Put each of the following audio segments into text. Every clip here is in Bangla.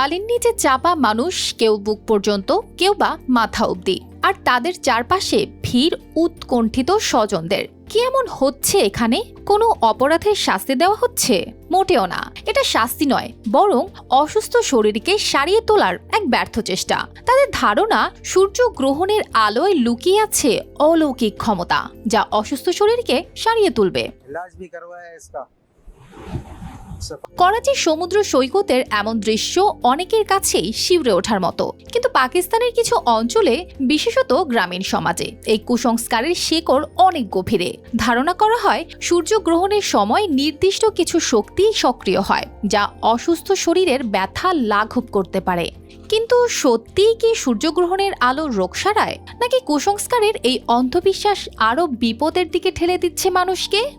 বালির নিচে চাপা মানুষ কেউ বুক পর্যন্ত, কেউ বা মাথা অবধি। আর তাদের চারপাশে ভিড় উৎকণ্ঠিত স্বজনদের। কি এমন হচ্ছে এখানে? কোনো অপরাধের শাস্তি দেওয়া হচ্ছে? মোটেও না। এটা শাস্তি নয়, বরং অসুস্থ শরীরকে সারিয়ে তোলার এক ব্যর্থ চেষ্টা। তাদের ধারণা, সূর্য গ্রহণের আলোয় লুকিয়ে আছে অলৌকিক ক্ষমতা, যা অসুস্থ শরীরকে সারিয়ে তুলবে। করাচির সমুদ্র সৈকতের এমন দৃশ্য অনেকের কাছেই শিউরে ওঠার মতো। কিন্তু পাকিস্তানের কিছু অঞ্চলে, বিশেষত গ্রামীণ সমাজে, এই কুসংস্কারের শেকড় অনেক গভীরে। ধারণা করা হয়, সূর্যগ্রহণের সময় নির্দিষ্ট কিছু শক্তি সক্রিয় হয়, যা অসুস্থ শরীরের ব্যথা লাঘব করতে পারে। কিন্তু সত্যিই কি সূর্যগ্রহণের আলো রোগ সারায়, নাকি কুসংস্কারের এই অন্ধবিশ্বাস আরও বিপদের দিকে ঠেলে দিচ্ছে মানুষকে?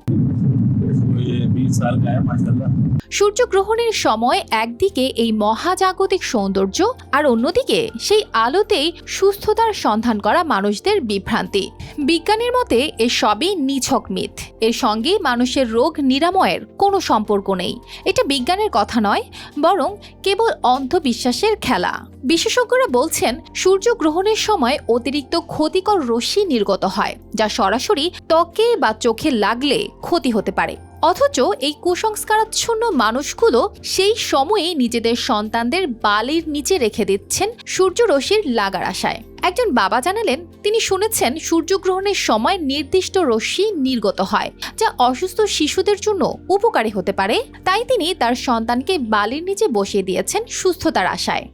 সূর্যগ্রহণের সময় একদিকে এই মহাজাগতিক সৌন্দর্য আর অন্যদিকে সেই আলোতেই সুস্থতার সন্ধান করা মানুষদের বিভ্রান্তি। বিজ্ঞানের মতে, এ সবই নিছক মিথ। এর সঙ্গে মানুষের রোগ নিরাময়ের কোনো সম্পর্ক নেই। এটা বিজ্ঞানের কথা নয়, বরং কেবল অন্ধবিশ্বাসের খেলা। বিশেষজ্ঞরা বলছেন, সূর্যগ্রহণের সময় অতিরিক্ত ক্ষতিকর রশ্মি নির্গত হয়, যা সরাসরি ত্বকে বা চোখে লাগলে ক্ষতি হতে পারে। অথচ এই কুসংস্কারাচ্ছন্ন মানুষগুলো সেই সময়ে নিজেদের সন্তানদের বালির নিচে রেখে দিচ্ছেন সূর্যরশ্মির লাগার আশায়। একজন বাবা জানালেন, তিনি শুনেছেন সূর্যগ্রহণের সময় নির্দিষ্ট রশ্মি নির্গত হয়, যা অসুস্থ শিশুদের জন্য উপকারী হতে পারে। তাই তিনি তার সন্তানকে বালির নিচে বসিয়ে দিয়েছেন সুস্থতার আশায়।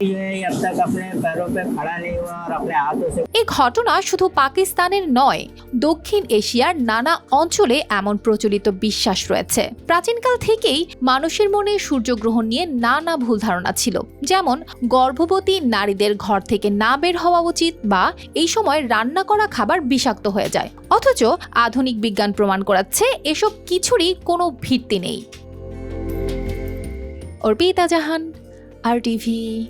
এই ঘটনা শুধু পাকিস্তানের নয়, দক্ষিণ এশিয়ার নানা অঞ্চলে এমন প্রচলিত বিশ্বাস রয়েছে। প্রাচীনকাল থেকেই মানুষের মনে সূর্যগ্রহণ নিয়ে নানা ভুল ধারণা ছিল। যেমন, গর্ভবতী নারীদের ঘর থেকে না বের হওয়া উচিত বা এই সময় রান্না করা খাবার বিষাক্ত হয়ে যায়। অথচ আধুনিক বিজ্ঞান প্রমাণ করাচ্ছে এসব কিছুরই কোনো ভিত্তি নেই। অর্পিতা জাহান, আর টিভি।